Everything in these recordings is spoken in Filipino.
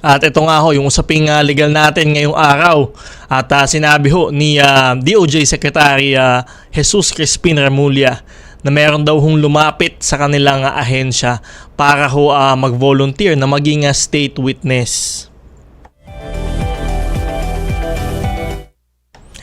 At ito nga ho, yung usaping ah, legal natin ngayong araw. At ah, sinabi ho ni ah, DOJ Secretary ah, Jesus Crispin Remulla na meron daw hong lumapit sa kanilang ah, ahensya para ho ah, mag-volunteer na maging ah, state witness.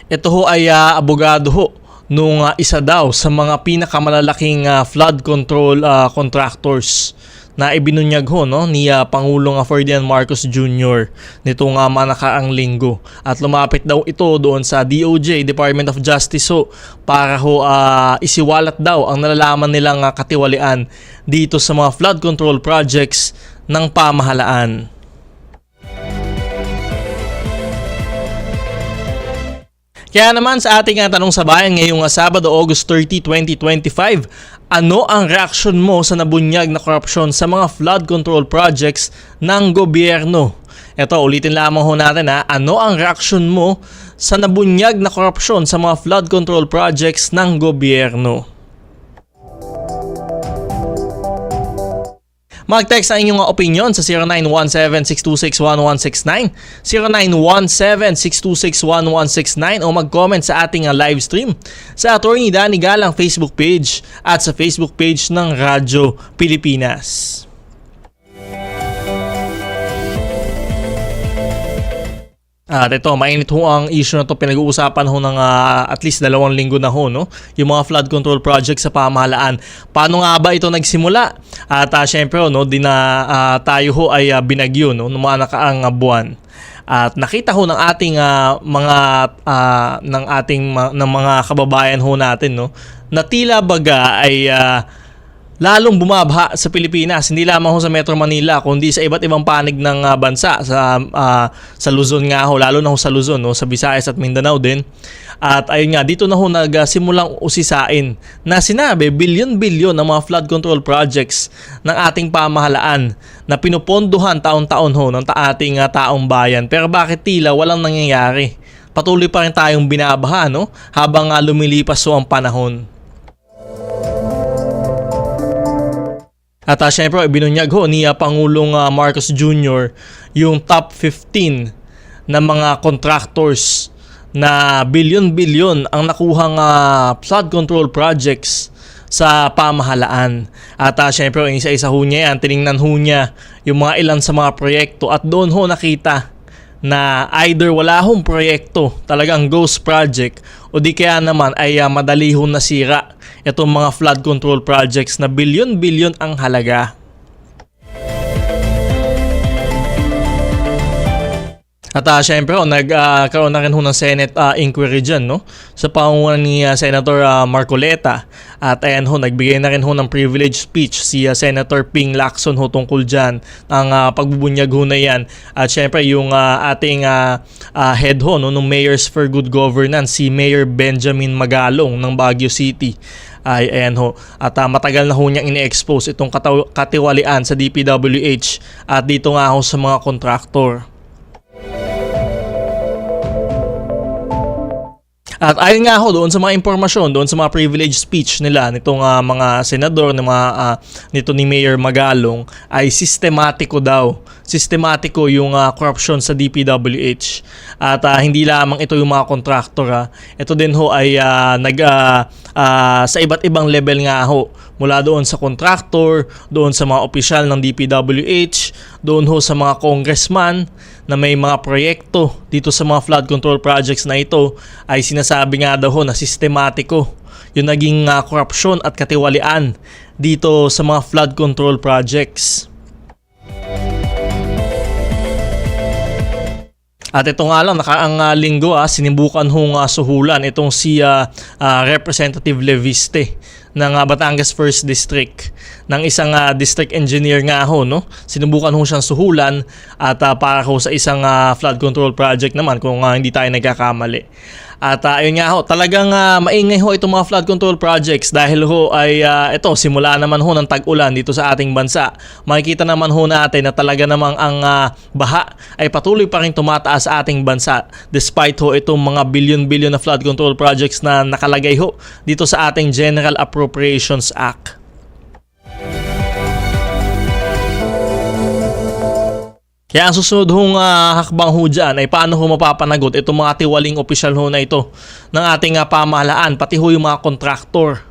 Ito ho ay ah, abogado ho nung ah, isa daw sa mga pinakamalalaking ah, flood control ah, contractors na ibinunyag ho no ni ah, Pangulong Ferdinand Marcos Jr. nito nga manakaang linggo at lumapit daw ito doon sa DOJ Department of Justice ho para ho ah, isiwalat daw ang nalalaman nilang ah, katiwalian dito sa mga flood control projects ng pamahalaan. Kaya naman sa ating uh, tanong sa bayan ngayong uh, Sabado, August 30, 2025, ano ang reaksyon mo sa nabunyag na korupsyon sa mga flood control projects ng gobyerno? Ito, ulitin lamang ho natin ha. Ano ang reaksyon mo sa nabunyag na korupsyon sa mga flood control projects ng gobyerno? Mag-text ang inyong opinion sa 0917-626-1169, 0917-626-1169 o mag-comment sa ating uh, live stream sa Attorney Danny Galang Facebook page at sa Facebook page ng Radyo Pilipinas. At ito, mainit ho ang issue na to pinag-uusapan ho ng ah, at least dalawang linggo na ho, no? Yung mga flood control project sa pamahalaan. Paano nga ba ito nagsimula? At uh, syempre, ho, no, din na ah, tayo ho ay ah, binagyo, no, noong mga nakaang ah, buwan. At nakita ho ng ating ah, mga ah, ng ating ng mga kababayan ho natin, no, na tila baga ay ah, lalong bumabha sa Pilipinas, hindi lamang ho sa Metro Manila, kundi sa iba't ibang panig ng ah, bansa sa ah, sa Luzon nga ho, lalo na ho sa Luzon, no, sa Visayas at Mindanao din. At ayun nga, dito na ho nagsimulang usisain na sinabi bilyon-bilyon ng mga flood control projects ng ating pamahalaan na pinupondohan taon-taon ho ng ating ah, taong bayan. Pero bakit tila walang nangyayari? Patuloy pa rin tayong binabaha no habang ah, lumilipas ho ang panahon. At uh, syempre, binunyag ho ni ah, Pangulong ah, Marcos Jr. yung top 15 na mga contractors na bilyon-bilyon ang nakuhang ah, flood control projects sa pamahalaan. At uh, syempre, isa-isa ho niya yan, tiningnan ho niya yung mga ilan sa mga proyekto at doon ho nakita na either wala hong proyekto, talagang ghost project, o di kaya naman ay ah, madali hong nasira itong mga flood control projects na bilyon-bilyon ang halaga. At uh, syempre, oh, nagkaroon na rin ho ng Senate ah, inquiry dyan, no? Sa pangungunan ni ah, Senator ah, Marcoleta. At ayan ho, nagbigay na rin ho ng privilege speech si ah, Senator Ping Lacson ho tungkol dyan. Ang ah, pagbubunyag ho na yan. At syempre, yung ah, ating ah, ah, head ho, no, ng Mayors for Good Governance, si Mayor Benjamin Magalong ng Baguio City ay ayan ho. At ah, matagal na ho niyang ini-expose itong katiwalian sa DPWH at dito nga ho sa mga kontraktor. At ayon nga ho doon sa mga impormasyon, doon sa mga privilege speech nila nitong ah, mga senador ng mga ah, nito ni Mayor Magalong ay sistematiko daw. Sistematiko yung ah, corruption sa DPWH. At ah, hindi lamang ito yung mga contractor ha. Ito din ho ay ah, nag ah, ah, sa iba't ibang level nga ho. Mula doon sa contractor, doon sa mga opisyal ng DPWH, doon ho sa mga congressman na may mga proyekto dito sa mga flood control projects na ito ay sinasabi nga daw ho na sistematiko yung naging uh, at katiwalian dito sa mga flood control projects. At ito nga lang, nakaang uh, linggo ah, sinibukan hong uh, suhulan itong si uh, uh, Representative Leviste ng uh, Batangas 1st District. Ng isang uh, district engineer nga ho no? Sinubukan ho siyang suhulan at uh, para ho sa isang uh, flood control project naman kung uh, hindi tayo nagkakamali at uh, ayun nga ho, talagang uh, maingay ho itong mga flood control projects dahil ho ay uh, ito, simula naman ho ng tag-ulan dito sa ating bansa. Makikita naman ho natin na talaga namang ang uh, baha ay patuloy pa rin tumataas sa ating bansa despite ho itong mga billion-billion na flood control projects na nakalagay ho dito sa ating General Appropriations Act. Kaya ang susunod hong ah, hakbang ho dyan ay paano ho mapapanagot itong mga tiwaling opisyal ho na ito ng ating ah, pamahalaan, pati ho yung mga kontraktor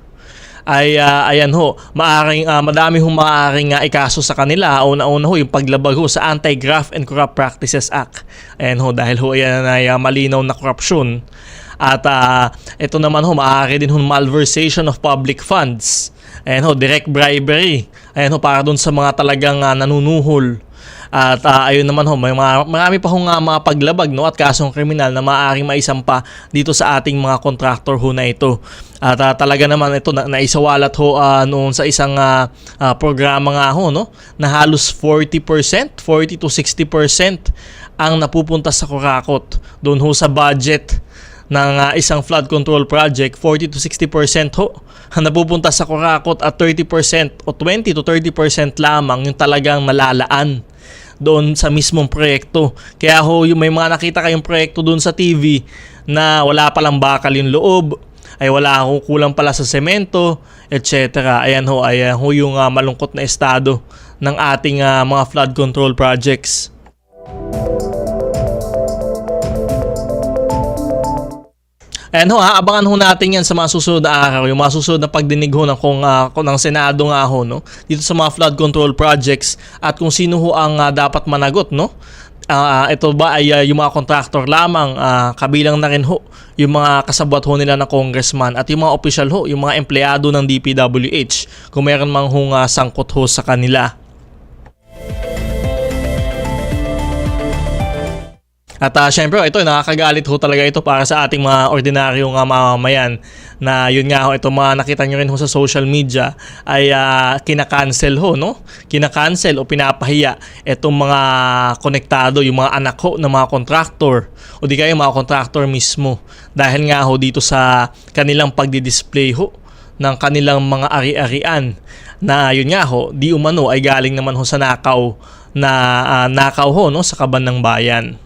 ay ah, ayan ho, maaring ah, madami hong maaring ah, ikaso sa kanila. Una-una ho yung paglabag ho sa Anti-Graft and Corrupt Practices Act. Ayan ho, dahil ho yan ay ah, malinaw na korupsyon. At ah, ito naman ho, maaari din ho malversation of public funds. Ayan ho, direct bribery. Ayan ho, para dun sa mga talagang ah, nanunuhol. At ah, ayun naman ho, may mga, marami pa hong ah, mga paglabag no, at kasong kriminal na maaaring maisampa dito sa ating mga contractor ho na ito. At ah, talaga naman ito na, naisawalat ho ah, noon sa isang ah, ah, programa nga ho no, na halos 40%, 40 to 60% ang napupunta sa kurakot. Doon ho sa budget ng ah, isang flood control project, 40 to 60% ho ang napupunta sa kurakot at 30% o 20 to 30% lamang yung talagang nalalaan doon sa mismong proyekto. Kaya ho, yung may mga nakita kayong proyekto doon sa TV na wala palang bakal yung loob, ay wala ho, kulang pala sa semento, etc. Ayan ho, ayan ho yung ah, malungkot na estado ng ating ah, mga flood control projects. Ayan ho, aabangan ho natin yan sa mga susunod na araw, yung mga susunod na pagdinig ho ng, kung, kung ng Senado nga ho, no? dito sa mga flood control projects at kung sino ho ang ah, dapat managot, no? Ah, ito ba ay ah, yung mga contractor lamang, ah, kabilang na rin ho yung mga kasabwat ho nila na congressman at yung mga official ho, yung mga empleyado ng DPWH kung meron mang hong ah, sangkot ho sa kanila. At uh, syempre, ito, nakakagalit ho talaga ito para sa ating mga ordinaryong uh, mamamayan na yun nga ho, ito mga nakita nyo rin ho sa social media ay uh, kinakancel ho, no? Kinakancel o pinapahiya itong mga konektado, yung mga anak ho ng mga contractor o di kaya yung mga contractor mismo dahil nga ho dito sa kanilang pagdi-display ho ng kanilang mga ari-arian na yun nga ho, di umano ay galing naman ho sa nakaw na uh, nakaw ho no, sa kaban ng bayan.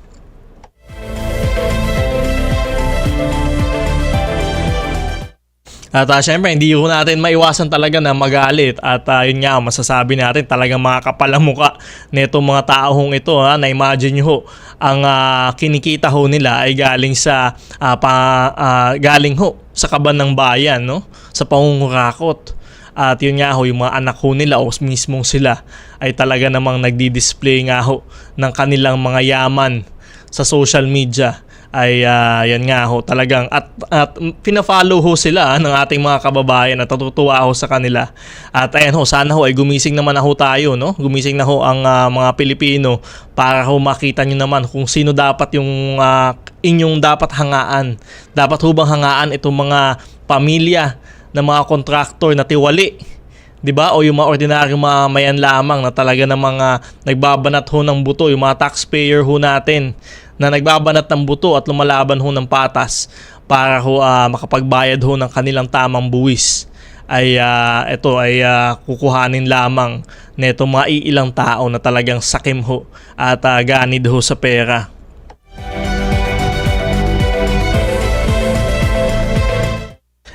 At uh, syempre, hindi ko natin maiwasan talaga na magalit. At uh, yun nga, masasabi natin talagang mga kapalang muka nitong mga taong ito. Ha, na-imagine nyo ang uh, kinikita ho nila ay galing sa uh, pa, uh, galing ho sa kaban ng bayan, no? sa pangungurakot. At yun nga ho, yung mga anak ho nila o mismong sila ay talaga namang nagdi-display nga ho ng kanilang mga yaman sa social media ay uh, yan nga ho talagang at, at pina-follow ho sila ng ating mga kababayan at natutuwa ho sa kanila. At ayan ho sana ho ay gumising naman na ho tayo no? Gumising na ho ang uh, mga Pilipino para ho makita nyo naman kung sino dapat yung uh, inyong dapat hangaan. Dapat ho bang hangaan itong mga pamilya ng mga kontraktor na tiwali 'di ba? O yung mga ordinaryong mga mayan lamang na talaga ng mga nagbabanat ho ng buto, yung mga taxpayer ho natin na nagbabanat ng buto at lumalaban ho ng patas para ho uh, makapagbayad ho ng kanilang tamang buwis ay uh, ito ay uh, kukuhanin lamang neto mga iilang tao na talagang sakim ho at uh, ganid ho sa pera.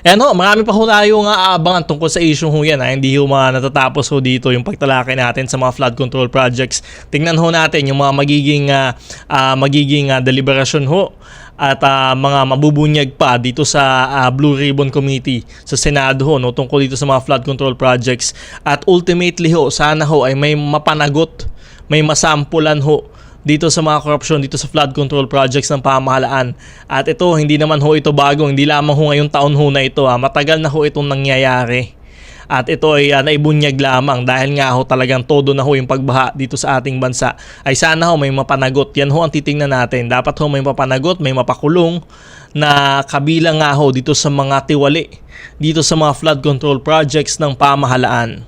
Ayan ho, marami pa ho tayo nga aabangan tungkol sa issue ho yan. Ha? Hindi ho mga natatapos ho dito yung pagtalakay natin sa mga flood control projects. Tingnan ho natin yung mga magiging, uh, uh, magiging uh, deliberasyon ho at uh, mga mabubunyag pa dito sa uh, Blue Ribbon Committee sa Senado ho no tungkol dito sa mga flood control projects at ultimately ho sana ho ay may mapanagot may masampulan ho dito sa mga korupsyon, dito sa flood control projects ng pamahalaan. At ito, hindi naman ho ito bago, hindi lamang ho ngayong taon ho na ito. Ha. Matagal na ho itong nangyayari. At ito ay uh, naibunyag lamang dahil nga ho talagang todo na ho yung pagbaha dito sa ating bansa. Ay sana ho may mapanagot. Yan ho ang titingnan natin. Dapat ho may mapanagot, may mapakulong na kabilang nga ho dito sa mga tiwali, dito sa mga flood control projects ng pamahalaan.